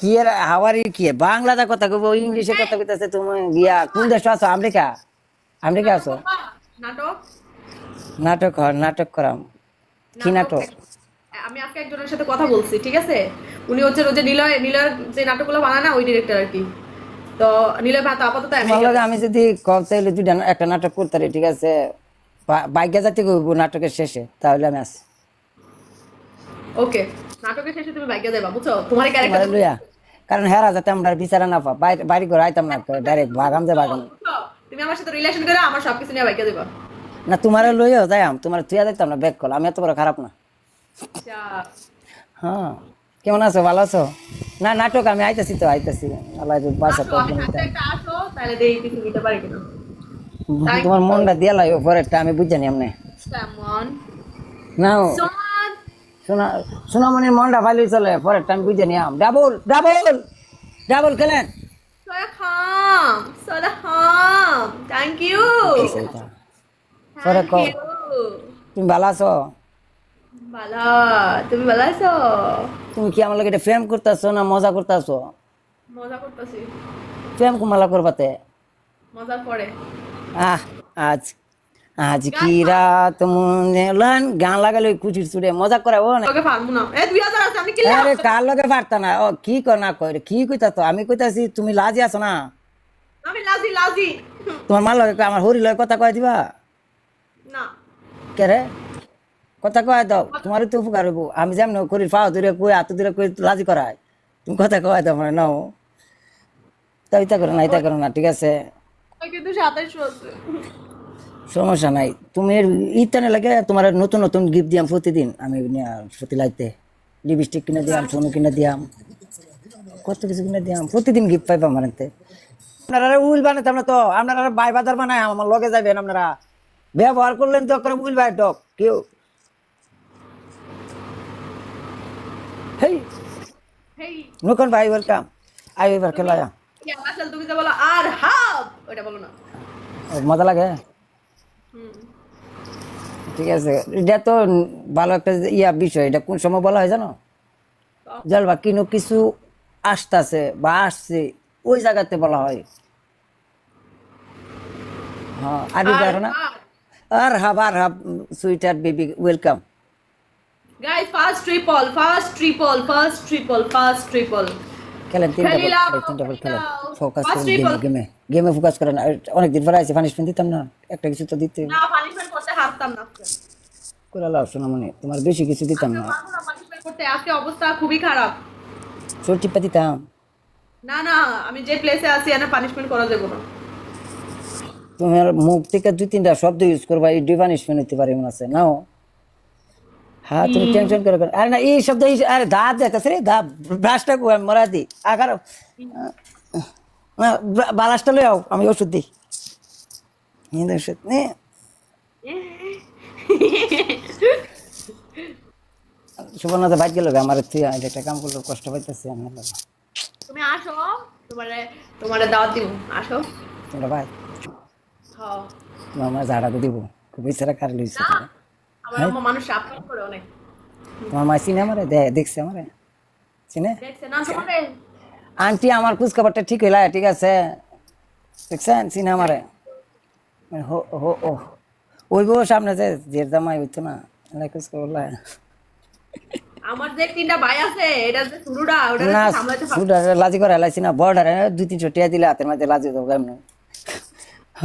কি হাওয়ারি কি? বাংলাতে কথা কইবো ইংলিশে কথা কইতাছে তুমি। গিয়া কোন দেশে আছো? আমেরিকা? আমেরিকা আছো? নাটক। নাটক হয় নাটক করাম। কি নাটক আমি আজকে একজনের সাথে কথা বলছি ঠিক আছে? উনি হচ্ছে নিলয় নিলয়ের যে নাটকগুলো বানায় না ওই ডিরেক্টর আর কি। তো নিলয় ভাত আপাতত আমি যদি কম চাইলে দুইটা একটা নাটক করতে পারি ঠিক আছে? বাইকে যাতে নাটকের শেষে তাহলে আমি আসি ওকে নাটকের শেষে তুমি বাইকে যাবা বুঝছ? তোমার ক্যারেক্টার কারণ হেরা যাতে আমরা বিচারা না পা বাড়ি করে আইতাম না ডাইরেক্ট বাগাম যে বাগাম তুমি আমার সাথে রিলেশন করে আমার সবকিছু নিয়ে বাইকে যাবা না তোমার লইয়াও যাই তোমার তুইয়া যাইতাম না ব্যাক কল আমি এত বড় খারাপ না। আচ্ছা। হ্যাঁ। কেমন আছো? ভালো আছো? না নাটক আমি আইতাছি তো আইতাছি। আল্লাহ যদি বাসা আমি আসো তাহলে দেখি কিছু দিতে পারি কিনা। তোমার মনটা দিয়া লাই পরেরটা আমি বুঝজানি এমনি কেমন না শোনা সোনামণির মনটা ভালোই চলে পরেরটা আমি বুঝজানি আম। Double double! ডাবল খেলেন। থ্যাংক ইউ পরে কও তুমি ভালো আছো? ভালো। তুমি ভালো আছো? তুমি কি আমার লগে এটা প্রেম করতেছো না মজা করতেছো? মজা করতেছি। প্রেম কুমালা করবাতে? মজার পরে আহ আজ আজ কি রাত মনে লান? গান লাগালে ওই কুচির চুড়ে মজা না? পারব না। আরে কার লগে পারতা না? ও কি কর না কই কি কইতা তো? আমি কইতাছি তুমি লাজি আছো না? আমি লাজি লাজি। তোমার মার লগে আমার হরি লগে কথা কয় দিবা? না। কে রে? কথা কয় দাও। তোমার তো উপকার হইব। আমি যেমন করি পাও দূরে কই হাত দূরে কই লাজি করাই তুমি কথা কয় দাও মানে নাও। তাই তা ইতা করো না ইতা করো না ঠিক আছে? কিন্তু সমস্যা নাই। তুমি ইতানে লাগে তোমার নতুন নতুন গিফট দিয়াম প্রতিদিন। আমি প্রতি লাইতে লিপস্টিক কিনে দিয়াম সোনু কিনে দিয়াম। কত কিছু কিনে দিয়াম। প্রতিদিন গিফট পাইবা আমার আপনারা উইল বানাতাম না তো? আপনারা বাই বাজার বানায় আমার লগে যাবেন আপনারা। ব্যবহার করলেন তো করে উইল বাই ডক। কেউ হেই। ভাই ওয়েলকাম আই এবার খেলা তুমি যে বলো আর হাব ওটা বলো না। মজা লাগে। ঠিক আছে। এটা তো ভালো একটা ইয়া বিষয়। এটা কোন সময় বলা হয় জানো? জলবা কিনো কিছু আসতেছে বা আসছে ওই জায়গাতে বলা হয়। হ্যাঁ না? আর হাব আর hub sweeter baby welcome. Guys first triple first triple first triple first triple খেলেন তিনটা খেলি বল তিনটা বল খেলেন। ফোকাস করেন গেমে গেমে গেমে ফোকাস করেন। আর অনেকদিন পরে আছে পানিশমেন্ট দিতাম না। একটা কিছু তো দিতে। না পানিশমেন্ট করতে হারতাম না। করে লাও সোনামণি তোমার বেশি কিছু দিতাম না। করতে আজকে অবস্থা খুবই খারাপ। চোর টিপা দিতাম। না না আমি যে প্লেসে আছি পানিশমেন্ট করা যাবে না। তোমার মুখ থেকে দুই তিনটা শব্দ ইউজ করবা এই দুই পানিশমেন্ট হতে পারে মনে আছে। নাও। হ্যাঁ তুমি টেনশন করে। আরে না এই শব্দ এই- আরে দাঁত রে দাঁত ব্রাশটা আমি মরা দিই আগার। বালাসটা লই আও আমি ওষুধ দিই। হিন্দু ওষুধ নে। সুবর্ণতা বাইক গেল আমার তুই একটা কাম করল কষ্ট পাইতেছি আমি তুমি আসো তোমারে তোমারে দাওয়াত দিব আসো। তোমরা ভাই হ্যাঁ আমার ঝাড়াতে দিব খুব ইচ্ছা কার লইছে আমার আম্মা মানুষ আপলোড করে অনেক। তোমার মা চিনে আমারে? দে দেখছে আমারে? চিনে? দেখছে না তোমারে? আন্টি আমার খবরটা ঠিক হইলা ঠিক আছে। দেখছেন? চিনে আমারে? হো হো ও। ওই বউ সামনে যে জের জামাই হইতো না? এলা খোঁজ খবর লাই। আমার যে তিনটা ভাই আছে এটা যে শুরুটা ওটা সামলাতে সুডারে লাজি করে হেলাইছি না বর্ডারে দুই তিনশো টিয়া দিলে হাতের মাঝে লাজি দেবো কেমন? হ।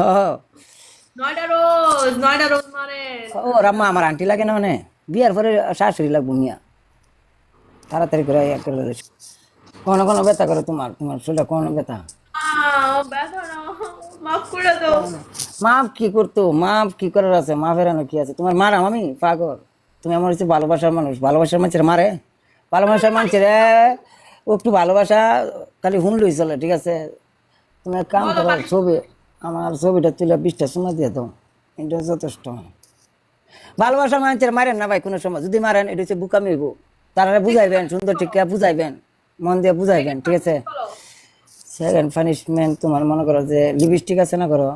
নয়টা রোজ নয়টা রোজ ও রাম্মা আমার আন্টি লাগে না মানে? বিয়ার পরে শাশুড়ি লাগবো মিয়া। তাড়াতাড়ি করে ইয়া করে দিয়েছে কোনো কোনো ব্যথা করে তোমার তোমার শরীরটা কোনো ব্যথা? মাফ কি করতো? মাপ কি করার আছে? মা ফেরানো কি আছে? তোমার মারাম আমি? পাগল। তুমি আমার হচ্ছে ভালোবাসার মানুষ। ভালোবাসার মানুষের মারে? ভালোবাসার মানুষের একটু ভালোবাসা খালি হুন লই চলে ঠিক আছে? তুমি কাম করো ছবি আমার ছবিটা তুলে বিশটা সময় দিয়ে দাও। এটা যথেষ্ট। ভালোবাসার মানুষের মারেন না ভাই কোনো সময়। যদি মারেন এটা হচ্ছে বুকামি হইব তারা বুঝাইবেন সুন্দর ঠিক বুঝাইবেন। মন দিয়ে বুঝাইবেন ঠিক আছে? সেকেন্ড পানিশমেন্ট তোমার মনে করো যে লিপস্টিক আছে না করো?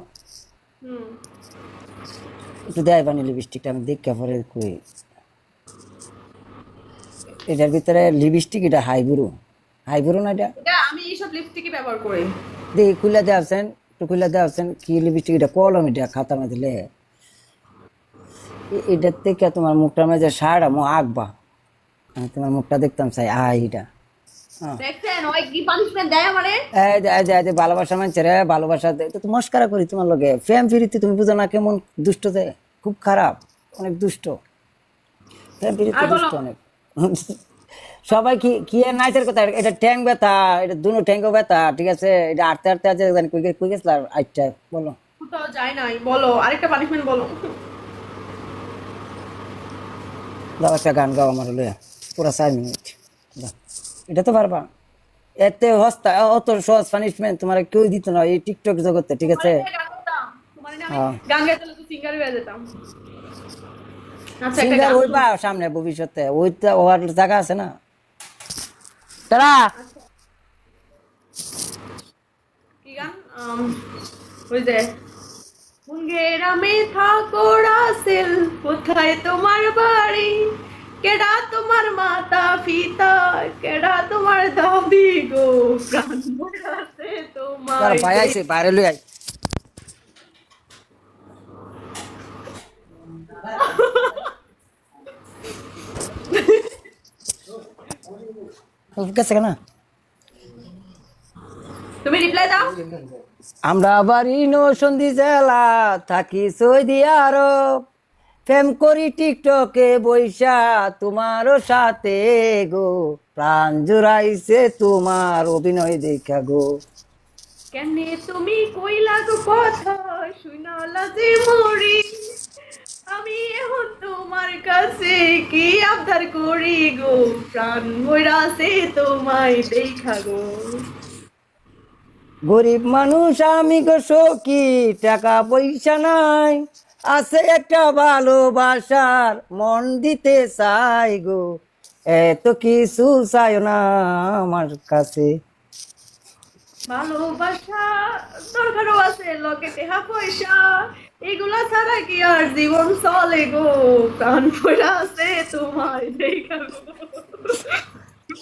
একটু দেয় পানি লিপস্টিকটা আমি দেখে পরে কই। এটার ভিতরে লিপস্টিক এটা হাই গুরু হাই বড় না এটা? আমি এইসব লিপস্টিকই ব্যবহার করি। দেখি খুলে দেওয়া আছেন একটু খুলে দেওয়া আছেন কি লিপস্টিক এটা কলম এটা খাতার মধ্যে এ- এটার থেকে তোমার মুখটার মধ্যে সারা মো আঁকবা। আমি তোমার মুখটা দেখতাম চাই আহ এটা। দেখছেন? ওই কি পানিশমেন্ট দেয় আমারে? এই যে এই যে এই যে ভালোবাসা মানছে রে ভালোবাসা দে তো মস্কারা করি তোমার লগে। প্রেম ফিরিতে তুমি বুঝো না কেমন দুষ্ট খুব খারাপ অনেক দুষ্ট। প্রেম ফিরিতে দুষ্ট অনেক। সবাই কি কি এর নাইসের কথা? এটা ট্যাং ব্যথা এটা দুনো ট্যাঙ্গও ব্যথা ঠিক আছে? এটা আটতে আটতে আছে জানি কই কই গেছিল আচ্ছা বলো। কোথাও যায় নাই বলো আরেকটা পানিশমেন্ট বলো। দাও একটা গান গাও আমার লয়ে পুরো চার মিনিট। এটা তো পারবা। এতে হস্তা অত সহজ পানিশমেন্ট তোমার কেউ দিত না এই টিকটক জগতে ঠিক আছে? গান হ্যাঁ। গান গাইতে তো সিঙ্গার হয়ে যেতাম। সিঙ্গার গান সামনে ভবিষ্যতে ওই ওর জায়গা আছে না। তারা! কি গান? আম, ওই যে মুঙ্গেরামে থাকো রাসেল কোথায় তোমার বাড়ি? কেডা তোমার মাতা পিতা? কেডা তোমার দাদি গো? প্রাণ তোমার বাইরে লই আই গেছে না। তুমি রিপ্লাই দাও। আমরা বাড়ি নসন্দি জেলা থাকি সৌদি আরব। প্রেম করি টিকটকে বৈশা তোমারও সাথে গো। প্রাণ জুড়াইছে তোমার অভিনয় দেখা গো। কেনে তুমি কইলা গো কথা শুনালা যে মরি। তোমার কাছে কি আবদার করি গো? প্রাণ মরাছে তোমায় দেখা গো। গরিব মানুষ আমি গো সখী টাকা পয়সা নাই। আছে একটা ভালোবাসার মন দিতে চাই গো। এত কিছু চাই না আমার কাছে। ভালোবাসা দরকারও আছে লোকে টেহা পয়সা। এগুলা ছাড়া কি আর জীবন চলে গো? প্রাণ মরাছে তোমায়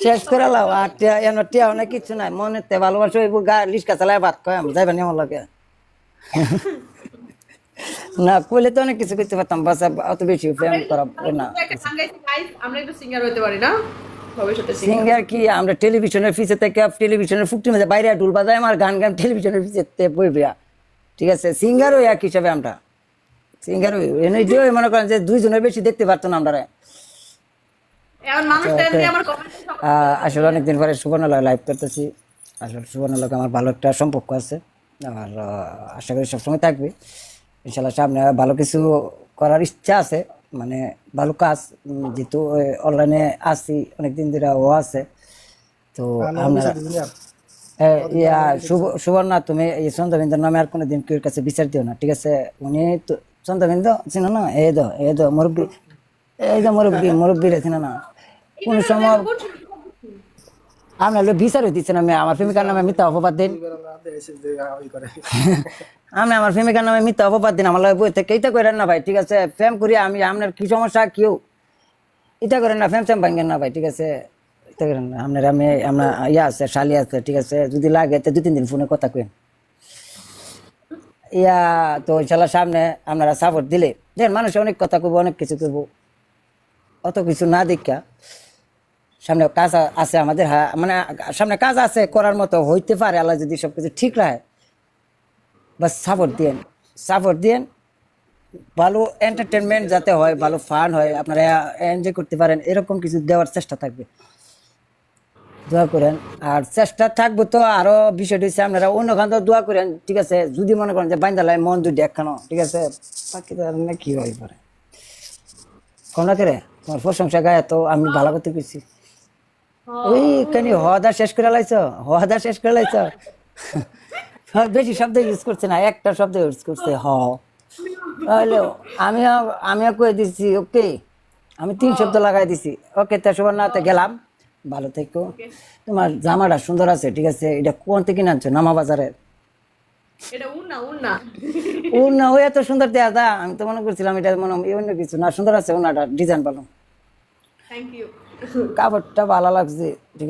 শেষ করে লাও আর টিয়া এন টিয়া অনেক কিছু নাই মনে তে ভালোবাসা গা লিস্কা চালায় ভাত কয় যাইবেন আমার লগে। না কইলে তো অনেক কিছু করতে পারতাম বাস অত বেশি প্রেম করা না। আমরা একটু সিঙ্গার হতে পারি না? সিঙ্গার কি? আমরা টেলিভিশনের পিছে থেকে টেলিভিশনের ফুকটি মধ্যে বাইরে ডুল বাজায় আমার গান গান টেলিভিশনের পিছে বইবে। ঠিক আছে সিঙ্গার ওই এক হিসাবে আমরা। সিঙ্গার ওই মনে করেন যে দুইজনের বেশি দেখতে পারতো না আমরা। আসলে অনেকদিন পরে সুবর্ণলয় লাইভ করতেছি। আসলে সুবর্ণলয়কে আমার ভালো একটা সম্পর্ক আছে। আর আশা করি সবসময় থাকবে। ইনশাল্লাহ সামনে ভালো কিছু করার ইচ্ছা আছে মানে ভালো কাজ। যেহেতু অনলাইনে আছি অনেকদিন ধরে ও আছে। তো আমরা সুবর্ণা তুমি এই চন্দ্রবিন্দুর নামে আর কোনোদিন কেউ কাছে বিচার দিও না ঠিক আছে? উনি তো চন্দ্রবিন্দু চিনো না? এই দো এই দো মুরব্বী। এই যে মুরব্বী মুরব্বী রে চিনো না। কোন সময় আমি হলো বিচার না আমার প্রেমিকার নামে মিথ্যা অপবাদ দিন। আমি আমার প্রেমিকার নামে মিথ্যা অপবাদ দিন আমার বই থেকে এইটা করেন না ভাই ঠিক আছে? প্রেম করি আমি আপনার কি সমস্যা কেউ? এটা করেন না প্রেম সেম ভাঙ্গেন না ভাই ঠিক আছে? এটা করেন না আপনার আমি, আমরা ইয়া আছে, শালি আছে, ঠিক আছে? যদি লাগে তো দু তিন দিন ফোনে কথা কেন ইয়া, তো ইনশাল্লাহ সামনে আপনারা সাপোর্ট দিলে। দেখেন, মানুষ অনেক কথা কইব, অনেক কিছু করব অত কিছু না দেখা সামনে কাজ আছে আমাদের হ্যাঁ মানে সামনে কাজ আছে করার মতো, হইতে পারে আল্লাহ যদি সব কিছু ঠিক রাখে। বাস সাপোর্ট দিয়েন। সাপোর্ট দিয়েন। ভালো এন্টারটেনমেন্ট যাতে হয়, ভালো ফান হয়, আপনারা এনজয় করতে পারেন, এরকম কিছু দেওয়ার চেষ্টা থাকবে। দোয়া করেন। আর চেষ্টা থাকব তো আরও বিষয়টি হচ্ছে আপনারা অন্য খান দোয়া করেন, ঠিক আছে? যদি মনে করেন যে বাইন্দালাই মন দুই দেখানো ঠিক আছে? বাকি তো না, কি হয়ে কম না করে? তোমার প্রশংসা গায়ে তো আমি ভালো করতে গেছি ওই কেন হওয়া শেষ করে লাইছ? হওয়া শেষ করে লাইছ? বেশি শব্দ ইউজ করছে না, একটা শব্দ ইউজ করছে, হ। তাহলে আমিও আমিও কয়ে দিচ্ছি ওকে? আমি তিন শব্দ লাগাই দিছি। ওকে, তা সবার না গেলাম। ভালো থেকো। তোমার জামাটা সুন্দর আছে ঠিক আছে? এটা কোন থেকে আনছো নামা বাজারে উন্না ও এত সুন্দর দেয়া দা আমি তো মনে করছিলাম এটা মনে অন্য কিছু না। সুন্দর আছে ওনাটা ডিজাইন ভালো। কাপড়টা ভালো লাগছে ঠিক আছে?